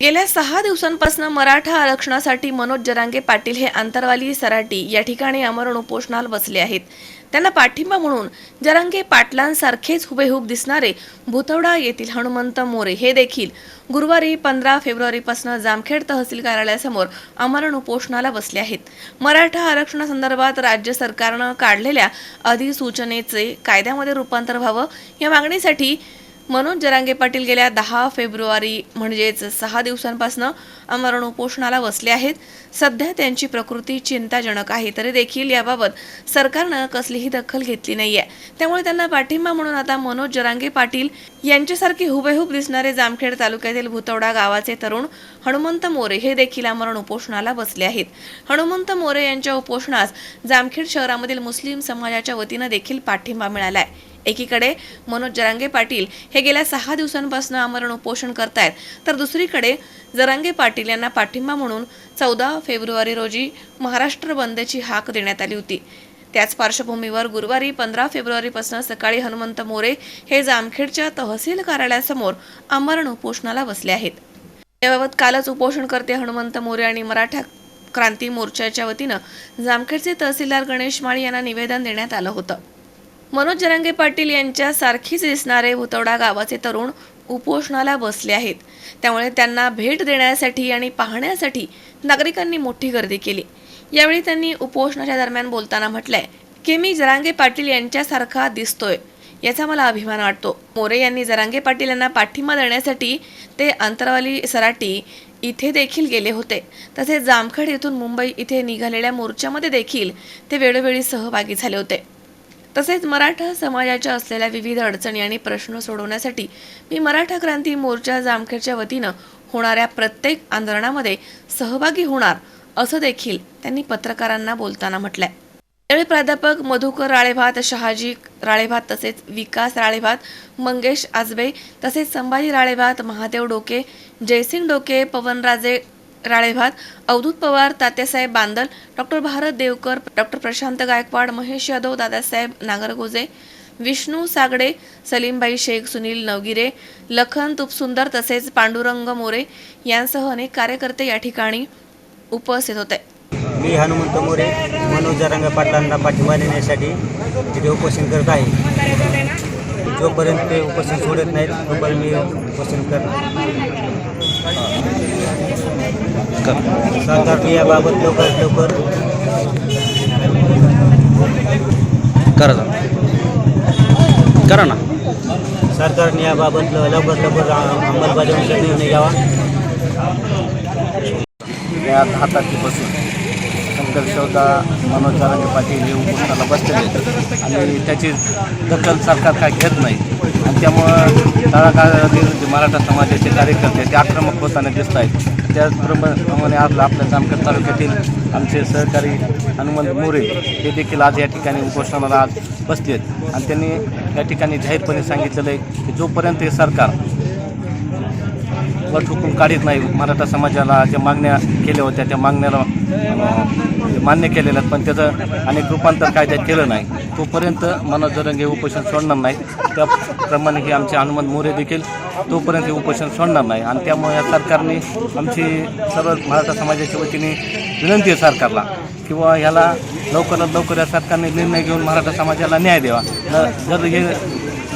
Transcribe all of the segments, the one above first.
गेल्या सहा दिवसांपासून मराठा आरक्षणासाठी मनोज जरांगे पाटील हे आंतरवाली सराटी या ठिकाणी अमरण उपोषणाला बसले आहेत. त्यांना पाठिंबा म्हणून जरांगे पाटलांसारखेच हुबेहूब दिसणारे भुतवडा येथील हनुमंत मोरे हे देखील गुरुवारी पंधरा फेब्रुवारीपासून जामखेड तहसील कार्यालयासमोर अमरण उपोषणाला बसले आहेत. मराठा आरक्षणासंदर्भात राज्य सरकारनं काढलेल्या अधिसूचनेचे कायद्यामध्ये रूपांतर व्हावं या मागणीसाठी मनोज जरांगे पाटील गेल्या दहा फेब्रुवारी म्हणजेच सहा दिवसांपासून अमरण उपोषणाला बसले आहेत. सध्या त्यांची प्रकृती चिंताजनक आहे. तरी देखील याबाबत सरकारनं कसलीही दखल घेतली नाहीये. त्यामुळे त्यांना पाठिंबा म्हणून आता मनोज जरांगे पाटील यांच्यासारखे हुबेहूब दिसणारे जामखेड तालुक्यातील भुतवडा गावाचे तरुण हनुमंत मोरे हे देखील आमरण उपोषणाला बसले आहेत. हनुमंत मोरे यांच्या उपोषणास जामखेड शहरामधील मुस्लिम समाजाच्या वतीनं देखील पाठिंबा मिळाला आहे एकीकडे मनोज जरांगे पाटील हे गेल्या सहा दिवसांपासून आमरण उपोषण करतायत. तर दुसरीकडे जरांगे पाटील यांना पाठिंबा म्हणून चौदा फेब्रुवारी रोजी महाराष्ट्र बंदची हाक देण्यात आली होती. त्याच पार्श्वभूमीवर गुरुवारी पंधरा फेब्रुवारीपासून सकाळी हनुमंत मोरे हे जामखेडच्या तहसील कार्यालयासमोर आमरण उपोषणाला बसले आहेत. याबाबत कालच उपोषणकर्ते हनुमंत मोरे आणि मराठा क्रांती मोर्चाच्या वतीनं जामखेडचे तहसीलदार गणेश माळी यांना निवेदन देण्यात आलं होतं. मनोज जरांगे पाटील यांच्या सारखीच दिसणारे भुतवडा गावाचे तरुण उपोषणाला बसले आहेत. त्यामुळे त्यांना भेट देण्यासाठी आणि पाहण्यासाठी नागरिकांनी मोठी गर्दी केली. यावेळी त्यांनी उपोषणाच्या दरम्यान बोलताना म्हटलंय की मी जरांगे पाटील यांच्यासारखा दिसतोय याचा मला अभिमान वाटतो. मोरे यांनी जरांगे पाटील यांना पाठिंबा देण्यासाठी ते अंतरवाली सराटी इथे देखील गेले होते. तसेच जामखेड येथून मुंबई इथे निघालेल्या मोर्चामध्ये देखील ते वेळोवेळी सहभागी झाले होते. तसेच मराठा समाजाच्या असलेल्या विविध अडचणी आणि प्रश्न सोडवण्यासाठी मी मराठा क्रांती मोर्चा जामखेडच्या वतीनं होणाऱ्या प्रत्येक आंदोलनामध्ये सहभागी होणार असं देखील त्यांनी पत्रकारांना बोलताना म्हटलंय. यावेळी प्राध्यापक मधुकर राळेभात शहाजी राळेभात तसेच विकास राळेभात मंगेश आजबे तसेच संभाजी राळेभात महादेव डोके जयसिंग डोके पवनराजे राळेभात अवधूत पवार तात्यासाहेब बांदल डॉक्टर भारत देवकर डॉक्टर प्रशांत गायकवाड महेश यादव दादासाहेब नागरगोजे विष्णू सागडे सलीमबाई शेख सुनील नवगिरे लखन तुपसुंदर तसेच पांडुरंग मोरे यांसह अनेक कार्यकर्ते या ठिकाणी उपस्थित होते. मी हनुमंत मोरे मनोज रंग पाटलांना पाठिंबा देण्यासाठी तिथे उपोषण करत आहे. जोपर्यंत ते उपोषण सोडत नाहीत तोपर्यंत मी उपोषण करणार. सरकार याबाबत लवकरात लवकर करा करा ना. सरकारने याबाबत लवकर लवकरात लवकर अंमलबजावणीचा निर्णय घ्यावा. या दहा बसून शंकर शौदा मनोज जारांगे पाटील हे उपस्थाला बसलेले आणि त्याची दखल सरकार काय घेत नाही. आणि त्यामुळं तळागाळातील जे मराठा समाजाचे कार्यकर्ते ते आक्रमक होताना दिसत आहेत. त्याचप्रमाणे आज आपल्या जामखेड तालुक्यातील आमचे सहकारी हनुमंत मोरे हे देखील आज या ठिकाणी उपोषणाला आज बसले आहेत आणि त्यांनी या ठिकाणी जाहीरपणे सांगितलेलं आहे की जोपर्यंत हे सरकार वर हुकूम काढत नाही. मराठा समाजाला ज्या मागण्या केल्या होत्या त्या मागण्याला मान्य केलेल्या आहेत पण त्याचं अनेक रूपांतर कायद्यात केलं नाही. तोपर्यंत मनोज जरंगे उपोषण सोडणार नाही त्याप्रमाणे हे आमचे हनुमंत मोरे देखील तोपर्यंत हे उपोषण सोडणार नाही. आणि त्यामुळे या सरकारने आमची सर्व मराठा समाजाच्या वतीने विनंती आहे सरकारला. किंवा ह्याला लवकरात लवकर या सरकारने निर्णय घेऊन मराठा समाजाला न्याय द्यावा. जर हे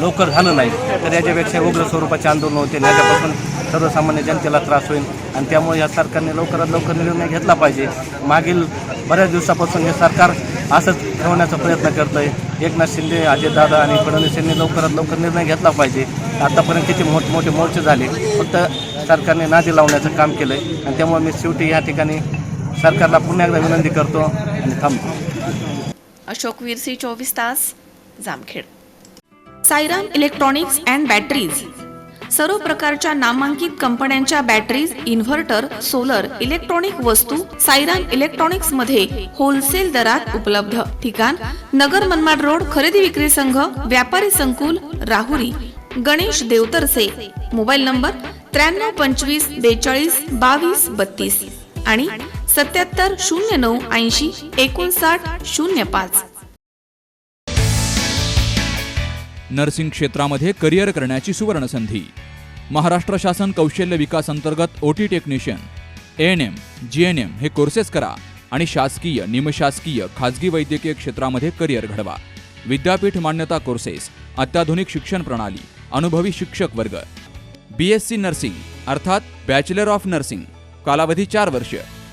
लवकर झालं नाही तर याच्यापेक्षा उग्र स्वरूपाचे आंदोलन होते याच्यापासून सर्वसामान्य जनतेला त्रास होईल. आणि त्यामुळे या सरकारने लवकरात लवकर निर्णय घेतला पाहिजे. मागील बऱ्याच दिवसापासून हे सरकार असंच ठेवण्याचा प्रयत्न करतं आहे एकनाथ शिंदे अजयदादा आणि फडणवीस यांनी लवकरात लवकर निर्णय घेतला पाहिजे. आतापर्यंत किती मोठमोठे मोर्चे झाले फक्त सरकारने नादी लावण्याचं काम केलं आहे आणि त्यामुळे मी शेवटी या ठिकाणी सरकारला पुन्हा एकदा विनंती करतो आणि थांबतो. अशोक विरसी चोवीस तास Jamkhed. Sairam electronics and batteries. सर्व प्रकारच्या नामांकित कंपन्यांच्या बॅटरीज इन्व्हर्टर सोलर इलेक्ट्रॉनिक वस्तू सायराम इलेक्ट्रॉनिक्समध्ये होलसेल दरात उपलब्ध. ठिकाण नगर मनमाड रोड खरेदी विक्री संघ व्यापारी संकुल राहुरी. गणेश देवतरसे. मोबाईल नंबर त्र्याण्णव पंचवीस बेचाळीस बावीस बत्तीस. आणि सत्याहत्तर शून्य नऊ ऐंशी एकोणसाठ शून्य पाच. नर्सिंग क्षेत्रामध्ये करिअर करण्याची सुवर्ण संधी महाराष्ट्र शासन कौशल्य विकास अंतर्गत O T technician A N M G N M हे कोर्सेस करा आणि शासकीय निमशासकीय खाजगी वैद्यकीय क्षेत्रामध्ये करिअर घडवा. विद्यापीठ मान्यता कोर्सेस अत्याधुनिक शिक्षण प्रणाली अनुभवी शिक्षक वर्ग. बी एस सी नर्सिंग अर्थात बॅचलर ऑफ नर्सिंग कालावधी चार वर्ष.